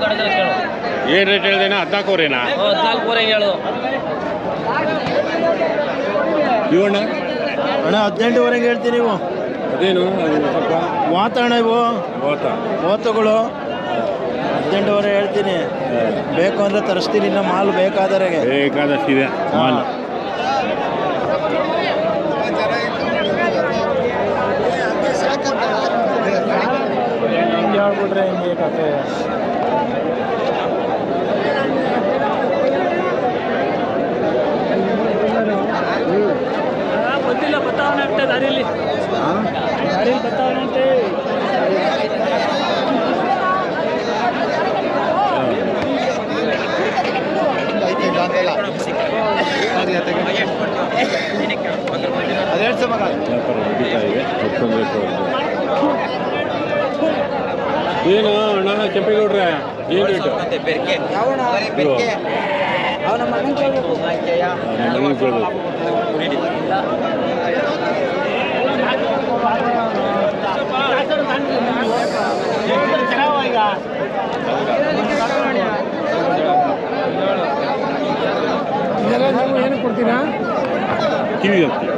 ಕೇಳು. ಏನು ರೇಟ್ ಹೇಳ್ದೇನಾ? ಹದಿನಾಲ್ಕೂವರೆನಾ ಹದಿನಾಲ್ಕೂವರೆಗೆ ಹೇಳು. ಇವಣ್ಣ ಅಣ್ಣ? ಹದಿನೆಂಟುವರೆಗೆ ಹೇಳ್ತೀನಿ ನೀವು. ಅದೇನು? ಅದು ಸ್ವಲ್ಪ ಮಾತಾಡೋಣ ಇವು. ಓತಾ ಮೂವತ್ತುಗಳು ಹದಿನೆಂಟುವರೆ ಹೇಳ್ತೀನಿ. ಬೇಕು ಅಂದರೆ ತರಿಸ್ತೀನಿ ಇನ್ನು ಮಾಲ್ ಬೇಕಾದರೆ. ಬೇಕಾದಷ್ಟಿದೆ ಮಾಲ್. ಹಿಂಗೆ ಹೇಳ್ಬಿಟ್ರೆ ಹಿಂಗೆ ಕತೆ ಏನು ಅಣ್ಣ ಕೆಂಪೇಗೌಡ್ರೆ ಏನು ರೇಟು ನಮ್ಮ ಮಗನಿಗೆ ಕೇಳ್ಬೇಕು. ಏನು ಕಿವಿ ಹಾಕ್ತೀವಿ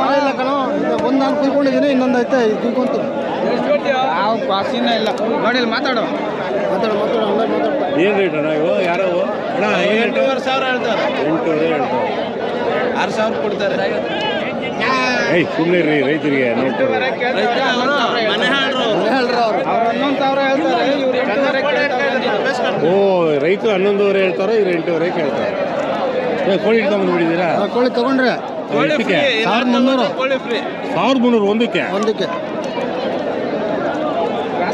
ಮಾಡಿಲ್ಲ ಕಣೋ ಒಂದು ನಾನು ಕುಯ್ಕೊಂಡಿದ್ದೀನಿ ಇನ್ನೊಂದು ಐತೆ ಕುಯ್ಕೊಂತೀನಿ ಯಾವ ಪಾಸಿನ ಇಲ್ಲ ನೋಡಿ ಮಾತಾಡು ಮಾತಾಡು ಮಾತಾಡು ಹಂಗೆ ಏನು ರೇಟ್ ಅಣ್ಣ ಇವು? ಯಾರೋ ಅಣ್ಣ ಎಂಟೂವರೆ ಸಾವಿರ ಹೇಳ್ತಾರೆ. ಎಂಟೂವರೆ ಹೇಳ್ತಾರೆ. ಆರು ಸಾವಿರ ಕೊಡ್ತಾರೆ. ಏಯ್ ಸುಮ್ಮನೆ ರೀ ರೈತರಿಗೆ ನೋಡ್ತಾರೆ ಇವ್ರು ಓ ರೈತರು ಹನ್ನೊಂದುವರೆ ಹೇಳ್ತಾರೋ ಇವ್ರು ಎಂಟೂವರೆ ಕೇಳ್ತಾರೆ. ಕೋಳಿ ಇಟ್ಕೊಂಡ್ಬಂದ್ಬಿಟ್ಟಿದ್ದೀರಾ ಕೋಳಿ ತಗೊಂಡ್ರೆ. ಎಷ್ಟಕ್ಕೆ ಸಾವಿರದ ಮುನ್ನೂರು. ಸಾವಿರದ ಮುನ್ನೂರು ಒಂದಕ್ಕೆ? ಒಂದಕ್ಕೆ.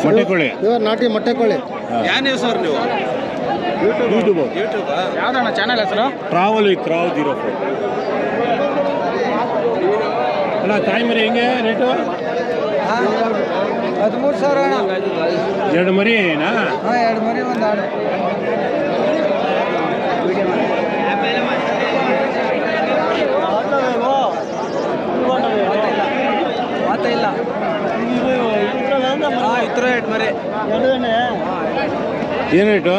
ಮೊಟ್ಟೆ ಕೋಳಿ? ಇವಾಗ ನಾಟಿ ಮೊಟ್ಟೆ ಕೋಳಿ. ಸರ್ ನೀವು? ಯೂಟ್ಯೂಬ್ ಯೂಟ್ಯೂಬ್ ಯಾವ್ದಣ್ಣ ಚಾನಲ್ ಹೆಸರು? Travel with Rao zero four. ಅಣ್ಣ ತಾಯಿ ಮರಿ ಹೆಂಗೆ ರೇಟು? ಹದಿಮೂರು ಸಾವಿರ ಅಣ್ಣ. ಎರಡು ಮರಿನಾ ಹಾಂ ಎರಡು ಮರಿ ಒಂದು ಆಡು. ಮಾತಾ ಇಲ್ಲ. ಇತ್ರ ಎರಡು ಮರಿ. ಏನು ರೇಟು?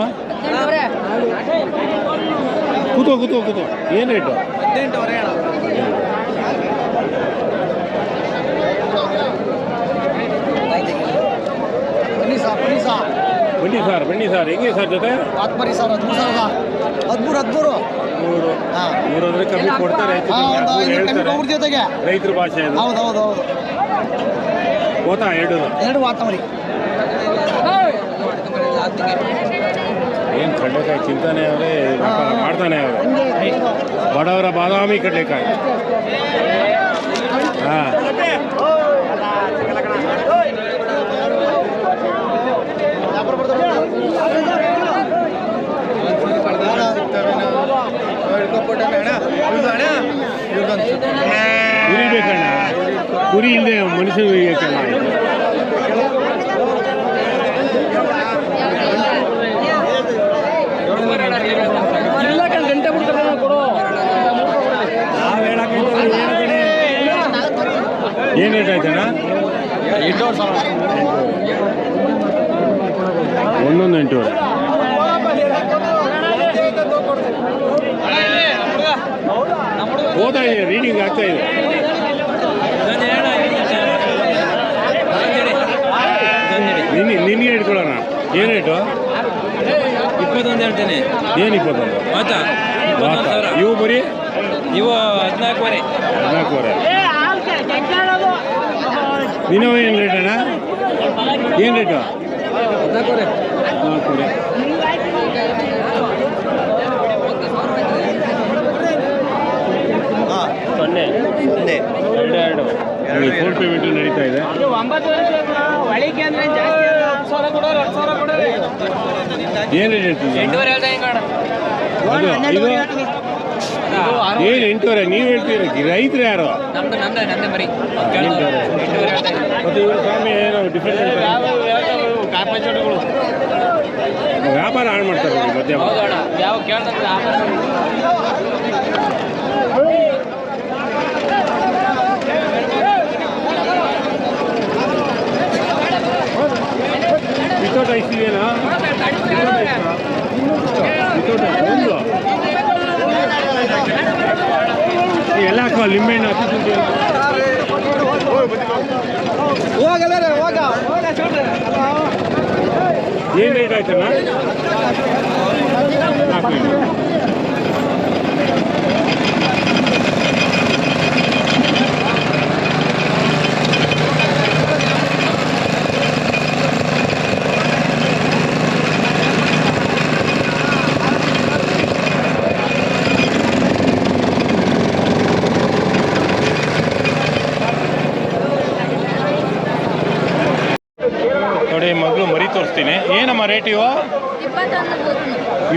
ಕೂತೋ ಕೂತೋ ಕೂತೋ ಏನು ರೇಟು? ಹದಿನೆಂಟುವರೆ ಅಣ್ಣ ಬನ್ನಿ ಸಾ ಬನ್ನಿ ಸಾ ಬನ್ನಿ ಸರ್ ಬನ್ನಿ ಸರ್. ಹೆಂಗೆ ಸರ್ ಜೊತೆ? ಹತ್ತು ಮರಿ ಸರ್ ಹದಿಮೂರು ಸಾವಿರ. ಹದಿಮೂರು ಹದಿಮೂರು. ಮೂರು. ಹಾಂ. ಮೂರು ಅಂದ್ರೆ ಕಮ್ಮಿ ಕೊಡ್ತಾರೆ ಹೇಳ್ತಾರೆ. ಜೊತೆಗೆ. ರೈತರ ಭಾಷೆ ಅದು. ಹೌದು ಹೌದು ಹೌದು. ಗೊತ್ತಾ ಎರಡು. ಎರಡು ವಾತ ಏನು ಕಡಲೆಕಾಯಿ ಚಿಂತಾನೆ ಅವರೇ. ಮಾಡ್ತಾನೆ ಅವರು. ಬಡವರ ಬಾದಾಮಿ ಕಡಲೆಕಾಯಿ. ಹಾಂ. ಕುರಿ ಬೇಕಣ್ಣ ಕುರಿ ಇಲ್ಲದೆ ಮನುಷ್ಯನಿಗೆ ಬೇಕಣ್ಣ ಇಲ್ಲ ಕಣ್ ಗಂಟೆ ಬಿಡ್ತಾರೆ ಕೊಡು ಏನು ರೇಟ್ ಆಯ್ತಣ್ಣ ಒಂದೊಂದು ಓದ್ತಾ ಇದೆ ರೀಡಿಂಗ್ ಆಗ್ತಾ ಇದೆ. ನಿನ್ನೆ ನಿನ್ನೆ ಇಟ್ಕೊಳ್ಳೋಣ ಏನು ರೇಟು ಇಪ್ಪತ್ತೊಂದು ಹೇಳ್ತೇನೆ ಏನು ಇಪ್ಪತ್ತೊಂದು? ಆಯ್ತಾ ಇವು ಬರೀ ಇವು ಹದಿನಾಲ್ಕುವರೆ. ಹದಿನಾಲ್ಕುವರೆ ನೀನು ಏನು ರೇಟ್ ಅಣ್ಣ? ಏನು ರೇಟು ಹದಿನಾಲ್ಕುವರೆ ಹದಿನಾಲ್ಕೂವರೆ ಸೊನ್ನೆ ಎರಡು ಎರಡು ನೋಡಿ ಫೋನ್ ಪೇಮೆಂಟ್ ನಡೀತಾ ಇದೆ. ಏನು ರೇಟ್ ಹೇಳ್ತಿದ್ದೀರಾ? ಅದು ಏನು ಎಂಟೂವರೆ? ನೀವು ಹೇಳ್ತೀರ? ರೈತರು ಯಾರು. ಮತ್ತೆ ಇವರು ಸ್ವಾಮಿ ಏನೋ ವ್ಯಾಪಾರ ಹಾಳು ಮಾಡ್ತಾರೆ ನೋಡಿ ಲಿಂಬೆಹಣ್ಣು ಏನು ರೇಟ್ ಆಯ್ತಣ್ಣ ನಾಲ್ಕು ಲೀಟ್ರು. ನೋಡಿ ಮಗಳು ಮರಿ ತೋರಿಸ್ತೀನಿ ಏನಮ್ಮ ರೇಟ್ ಇವು?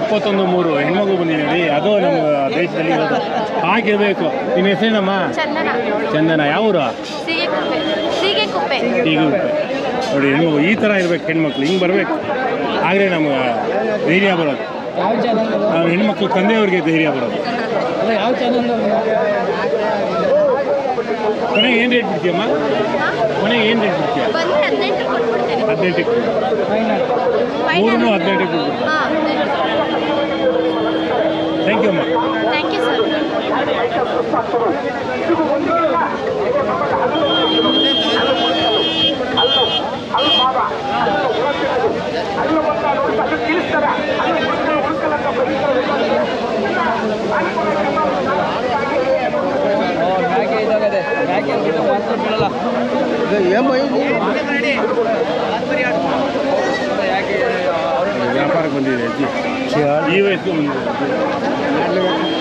ಇಪ್ಪತ್ತೊಂದು ಮೂರು. ಹೆಣ್ಮಗು ಬಂದಿದ್ದೀವಿ ಅದು ನಮ್ಮ ದೇಶದಲ್ಲಿ ಇರೋದು. ಹಾಗಿರ್ಬೇಕು ನಿಮ್ಮ ಹೆಸರೇನಮ್ಮ? ಚಂದನ. ಯಾವೂರು ಈಗ ನೋಡಿ ಹೆಣ್ಮಗು ಈ ಥರ ಇರ್ಬೇಕು ಹೆಣ್ಮಕ್ಳು. ಹಿಂಗೆ ಬರಬೇಕು. ಆದರೆ ನಮ್ಗೆ ಧೈರ್ಯ ಬರೋದು. ನಾವು ಹೆಣ್ಮಕ್ಳು ತಂದೆಯವ್ರಿಗೆ ಧೈರ್ಯ ಬರೋದು. ಕೊನೆಗೆ ಏನು ರೇಟ್ ಬಿಡ್ತೀಯಮ್ಮ? ಕೊನೆಗೆ ಏನು ರೇಟ್ ಬಿಡ್ತೀಯ? ಹದಿನೆಂಟು ಹದಿನೆಂಟಕ್ಕೆ ಮೂರನ್ನು ಹದಿನೆಂಟಕ್ಕೆ ಥ್ಯಾಂಕ್ ಯು ಅಮ್ಮ. ಥ್ಯಾಂಕ್ ಯು ಸರ್ ವ್ಯಾಪಾರಕ್ಕೆ ಬಂದಿದೆ ಈ ವಯಸ್ಸು ಬಂದಿದೆ